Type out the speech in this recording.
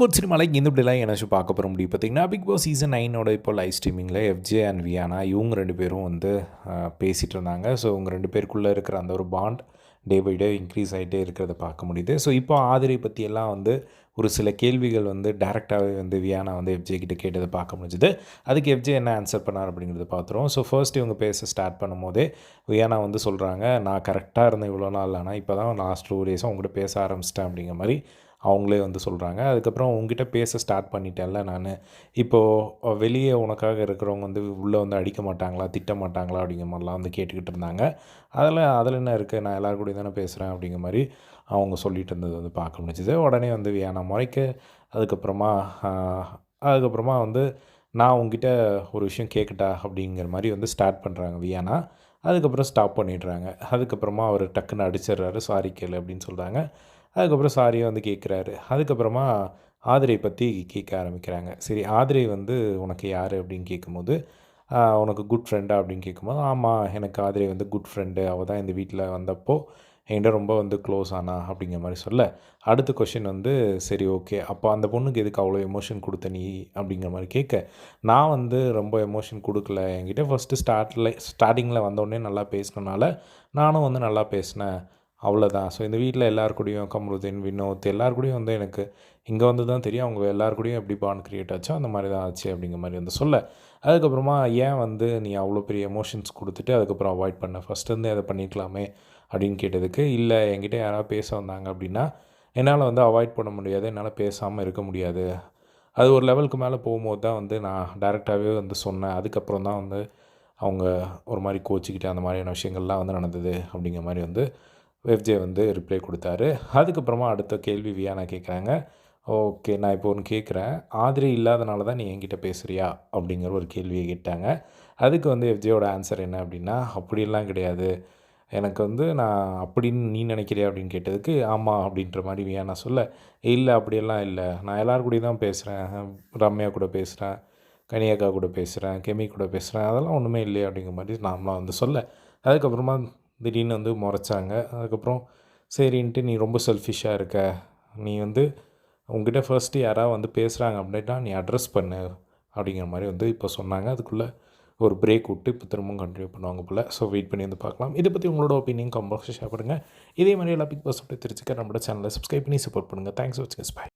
Boat சினிமாவில் இந்த இப்படிலாம் எனக்கு பார்க்க போகிற முடியும்? பார்த்தீங்கன்னா பிக் பாஸ் சீசன் நைனோட இப்போ லைவ் ஸ்ட்ரீமிங்கில் எஃப்ஜே அண்ட் வியானா இவங்க ரெண்டு பேரும் வந்து பேசிகிட்டு இருந்தாங்க. ஸோ இவங்க ரெண்டு பேருக்குள்ளே இருக்கிற அந்த ஒரு bond day by day increase ஆகிட்டே இருக்கிறத பார்க்க முடியுது. ஸோ இப்போ ஆதிரை பற்றியெல்லாம் வந்து ஒரு சில கேள்விகள் வந்து டேரெக்டாகவே வந்து வியானா வந்து எஃப்ஜே கிட்ட கேட்டதை பார்க்க முடிஞ்சுது. அதுக்கு எஃப்ஜே என்ன ஆன்சர் பண்ணார் அப்படிங்கிறத பார்த்துருவோம். ஸோ ஃபர்ஸ்ட் இவங்க பேச ஸ்டார்ட் பண்ணும்போதே வியானா வந்து சொல்கிறாங்க நான் கரெக்டாக இருந்தேன் இவ்வளோ நாள் ஆனால் இப்போ தான் லாஸ்ட் டூ டேஸாக உங்கள்கிட்ட பேச ஆரம்பிச்சிட்டேன் அப்படிங்கிற மாதிரி அவங்களே வந்து சொல்கிறாங்க அதுக்கப்புறம் உங்ககிட்ட பேச ஸ்டார்ட் பண்ணிட்டேன்ல நான். இப்போது வெளியே உனக்காக இருக்கிறவங்க வந்து உள்ளே வந்து அடிக்க மாட்டாங்களா திட்ட மாட்டாங்களா அப்படிங்கிற மாதிரிலாம் வந்து கேட்டுக்கிட்டு இருந்தாங்க. அதில் அதில் என்ன இருக்குது நான் எல்லாரு கூடயும் தானே பேசுகிறேன் அப்படிங்கிற மாதிரி அவங்க சொல்லிட்டு இருந்தது வந்து பார்க்க முடிஞ்சுது. உடனே வந்து வியானா முறைக்க அதுக்கப்புறமா அதுக்கப்புறமா வந்து நான் உங்ககிட்ட ஒரு விஷயம் கேட்கட்டா அப்படிங்கிற மாதிரி வந்து ஸ்டார்ட் பண்ணுறாங்க வியானா. அதுக்கப்புறம் ஸ்டாப் பண்ணிடுறாங்க. அதுக்கப்புறமா அவர் டக்குன்னு அடிச்சிடுறாரு. சாரி கேளு அப்படின்னு சொல்கிறாங்க அதுக்கப்புறம் சாரியை வந்து கேட்குறாரு. அதுக்கப்புறமா ஆதிரை பற்றி கேட்க ஆரம்பிக்கிறாங்க. சரி ஆதிரை வந்து உனக்கு யார் அப்படின்னு கேட்கும்போது உனக்கு குட் ஃப்ரெண்டா அப்படின்னு கேட்கும்போது ஆமாம் எனக்கு ஆதிரை வந்து குட் ஃப்ரெண்டு அவள் தான் இந்த வீட்டில் வந்தப்போ என்கிட்ட ரொம்ப வந்து க்ளோஸ் ஆனா அப்படிங்கிற மாதிரி சொல்ல. அடுத்த கொஷின் வந்து சரி ஓகே அப்போ அந்த பொண்ணுக்கு எதுக்கு அவ்வளோ எமோஷன் கொடுத்த நீ அப்படிங்கிற மாதிரி கேட்க நான் வந்து ரொம்ப எமோஷன் கொடுக்கல. என்கிட்ட ஃபஸ்ட்டு ஸ்டார்டில் ஸ்டார்டிங்கில் வந்தோடனே நல்லா பேசினனால நானும் வந்து நல்லா பேசினேன். அவ்வளோதான் ஸோ இந்த வீட்டில் எல்லார் கூடயும் கமருதீன் வினோத் எல்லார் கூடயும் வந்து எனக்கு இங்கே வந்து தான் தெரியும். அவங்க எல்லார் கூடயும் எப்படி பாண்ட் க்ரியேட் ஆச்சோ அந்த மாதிரி தான் ஆச்சு அப்படிங்கிற மாதிரி வந்து சொல்ல. அதுக்கப்புறமா ஏன் வந்து நீ அவ்வளோ பெரிய எமோஷன்ஸ் கொடுத்துட்டு அதுக்கப்புறம் அவாய்ட் பண்ண? ஃபஸ்ட்டு அதை பண்ணிக்கலாமே அப்படின்னு கேட்டதுக்கு இல்லை என்கிட்ட யாராவது பேச வந்தாங்க அப்படின்னா என்னால் வந்து அவாய்ட் பண்ண முடியாது என்னால் பேசாமல் இருக்க முடியாது. அது ஒரு லெவலுக்கு மேலே போகும்போது தான் வந்து நான் டேரெக்டாகவே வந்து சொன்னேன். அதுக்கப்புறம் தான் வந்து அவங்க ஒரு மாதிரி கோச்சிக்கிட்டு அந்த மாதிரியான விஷயங்கள்லாம் வந்து நடந்தது அப்படிங்கிற மாதிரி வந்து எஃப்ஜே வந்து ரிப்ளை கொடுத்தாரு. அதுக்கப்புறமா அடுத்த கேள்வி வியானா கேட்குறாங்க ஓகே நான் இப்போ ஒன்று கேட்குறேன் ஆதிரி இல்லாதனால தான் நீ என்கிட்ட பேசுகிறியா அப்படிங்கிற ஒரு கேள்வியை கேட்டாங்க. அதுக்கு வந்து எஃப்ஜேயோட ஆன்சர் என்ன அப்படின்னா அப்படிலாம் கிடையாது. எனக்கு வந்து நான் அப்படின்னு நீ நினைக்கிறியா? அப்படின்னு கேட்டதுக்கு ஆமாம் அப்படின்ற மாதிரி வியானா சொல்ல இல்லை அப்படியெல்லாம் இல்லை. நான் எல்லார் கூடயும் தான் பேசுகிறேன் ரம்யா கூட பேசுகிறேன் கனியக்கா கூட பேசுகிறேன் கெமி கூட பேசுகிறேன் அதெல்லாம் ஒன்றுமே இல்லையே அப்படிங்கிற மாதிரி நாமளாம் வந்து சொல்ல. அதுக்கப்புறமா திடீர்னு வந்து முறைச்சாங்க. அதுக்கப்புறம் சரின்ட்டு நீ ரொம்ப செல்ஃபிஷாக இருக்க. நீ வந்து உங்ககிட்ட ஃபர்ஸ்ட்டு யாராவது வந்து பேசுகிறாங்க அப்படின்னா நீ அட்ரஸ் பண்ணு. அப்படிங்கிற மாதிரி வந்து இப்போ சொன்னாங்க. அதுக்குள்ளே ஒரு பிரேக் விட்டு இப்போ திரும்பவும் கண்டினியூ பண்ணுவாங்க போல். ஸோ வெயிட் பண்ணி வந்து பார்க்கலாம். இதை பற்றி உங்களோட ஒப்பீனியன் கம்பல்ஸ் ஷேர் பண்ணுங்கள் இதே மாதிரி எல்லா பிக் பாஸ் அப்படி தெரிஞ்சுக்க நம்மளோட சேனலை சப்ஸ்கிரைப் பண்ணி சப்போர்ட் பண்ணுங்கள் தேங்க்ஸ் வச்சுங்க பாய்